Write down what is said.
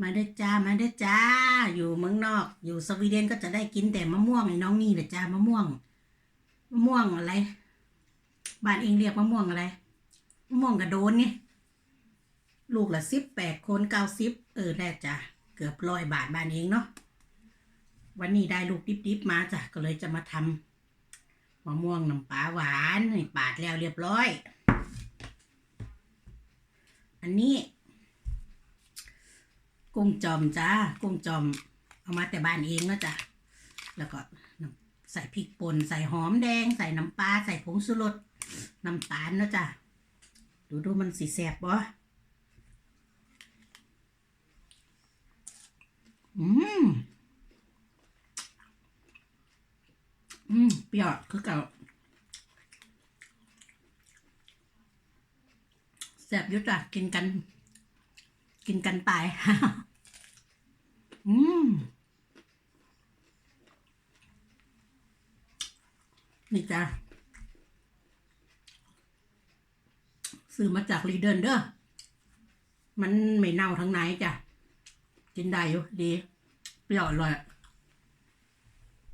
มาด้จ้ามาด้จ้า อยู่เมืองนอก อยู่สวีเดนก็จะได้กินแต่มะม่วงไอ้น้องนี่แหละจ้ามะม่วงมะม่วงอะไร บ้านเองเรียกมะม่วงอะไรมะม่วงกระโดนไงลูกละสิบแปดคนเก้าสิบเออได้จ้ะเกือบร้อยบาทบ้านเองเนาะวันนี้ได้ลูกดิบๆมาจ้ะก็เลยจะมาทำมะม่วงน้ำปลาหวานนี่ปาดแล้วเรียบร้อย อันนี้ กุ้งจอมจ้า กุ้งจอม เอามาแต่บ้านเองนะจ้ะ แล้วก็ใส่พริกป่น ใส่หอมแดง ใส่น้ำปลา ใส่ผงชูรส น้ำตาลนะจ้ะ ดูดูมันสีแสบบ่อืม อืมเปรี้ยวคือเก่าแสบยุจ้ะกินกัน กินกันไป อืมนี่จ้ะซื้อมาจากรีเดินเด้อ มันไม่เน่าทั้งไหนจ้ะ กินได้อยู่ดี เปรี้ยวอร่อย